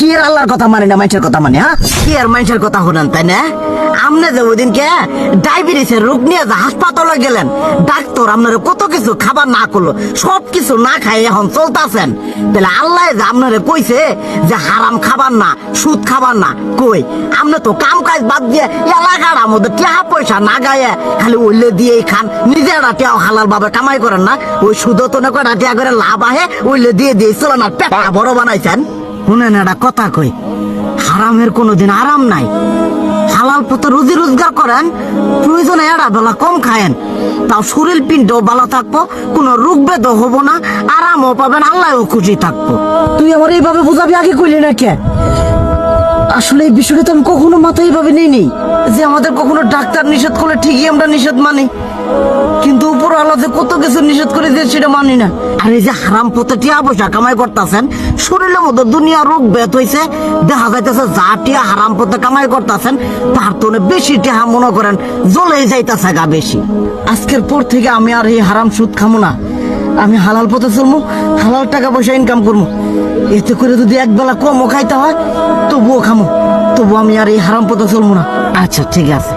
কি এর আল্লাহর কথা মানে না মানুষের কথা মানে হ্যাঁ? কি আর মানুষের কথা শুনেন, তাই না? রোগ নিয়ে হাসপাতালে গেলেন, ডাক্তার কত কিছু খাবার না করল, সব কিছু না খাই এখন চলতেছেন। তাহলে আল্লাহ কইছে যে হারাম খাবার না, সুদ খাবার না, কই? আপনি তো কাম কাজ বাদ দিয়ে এলাকার মধ্যে টাকা পয়সা না গায়ে, খালি উল্লে দিয়েই খান নিজেরা টিয়াও হালাল ভাবে কামাই করেন না, ওই সুদ তো না কটা টিয়া করে লাভ আহে, উল্লে দিয়ে দিয়ে চলে না পেটা বড় বানাইছেন। শুনেন একটা কথা কই, হারামের কোনোদিন আরাম নাই। হালাল পথে রুজি রোজগার করেন, প্রয়োজনে বেলা কম খায়েন। তাও শরীর ভালো থাকব, কোনো রোগ বেদও হব না, আরামও পাবেন, আল্লাহও খুশি থাকব। তুই আমার এইভাবে বুঝাবি আগে কইলি না কে? আসলে এই বিষয়টা তো আমি কখনো মাথায় এইভাবে নিইনি যে আমাদের কখনো ডাক্তার নিষেধ করলে ঠিকই আমরা নিষেধ মানি। কিন্তু উপর আলাদা কত কিছু নিষেধ করে দিয়ে সেটা মানি না। আর এই যে হারাম পথে টিয়া পয়সা কামাই করতেছেন, শরীরের মধ্যে দুনিয়া রোগ বেত হয়েছে দেখা যাইতেছে যা টিয়া হারাম পথে কামাই করতেছেন, তার তো বেশি টিহা মনে করেন জ্বলে যাইতেছে গা বেশি। আজকের পর থেকে আমি আর এই হারাম সুদ খামো না। আমি হালাল পথে চলবো হালাল টাকা পয়সা ইনকাম করব এতে করে যদি এক বেলা কমও খাইতে হয়, তবুও খামো। তবু আমি আর এই হারাম পথে চলবো না। আচ্ছা ঠিক আছে।